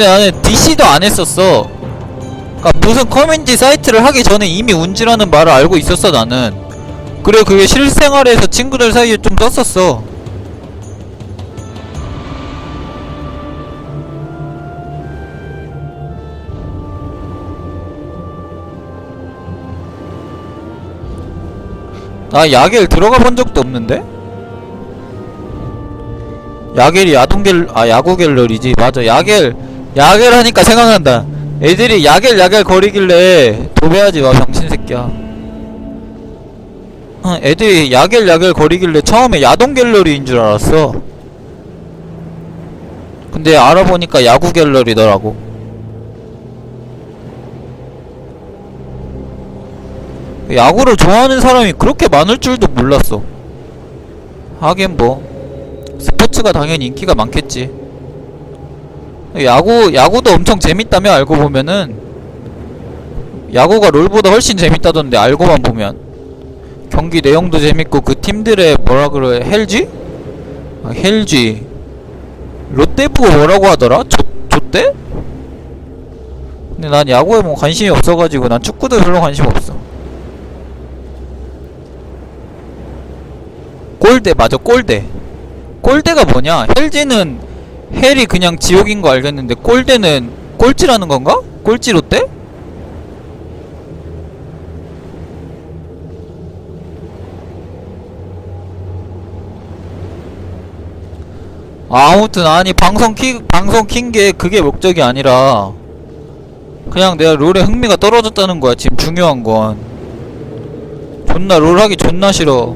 근데 나는 DC도 안 했었어. 그니까 무슨 커뮤니티 사이트를 하기 전에 이미 운지라는 말을 알고 있었어 나는. 그리고 그게 실생활에서 친구들 사이에 좀 떴었어. 나 야겔 들어가 본 적도 없는데? 야겔이 야동갤 아 야구 갤러리지 맞아 야겔 야겔 하니까 생각난다. 애들이 야겔 야겔 거리길래 도배하지 마 병신 새끼야. 어, 애들이 야겔 야겔 거리길래 처음에 야동 갤러리인 줄 알았어. 근데 알아보니까 야구 갤러리더라고. 야구를 좋아하는 사람이 그렇게 많을 줄도 몰랐어. 하긴 뭐 스포츠가 당연히 인기가 많겠지. 야구 야구도 엄청 재밌다며 알고 보면은 야구가 롤보다 훨씬 재밌다던데 알고만 보면 경기 내용도 재밌고 그 팀들의 뭐라 그래 헬지? 아, 헬지 롯데 보고 뭐라고 하더라? 조 조대? 근데 난 야구에 뭐 관심이 없어가지고 난 축구도 별로 관심 없어. 골대 맞아 골대. 꼴대가 뭐냐? 헬지는 헬이 그냥 지옥인 거 알겠는데 꼴대는 꼴찌라는 건가? 꼴찌 롯데? 아, 아무튼 아니 방송 키 방송 킨 게 그게 목적이 아니라 그냥 내가 롤에 흥미가 떨어졌다는 거야 지금 중요한 건 존나 롤 하기 존나 싫어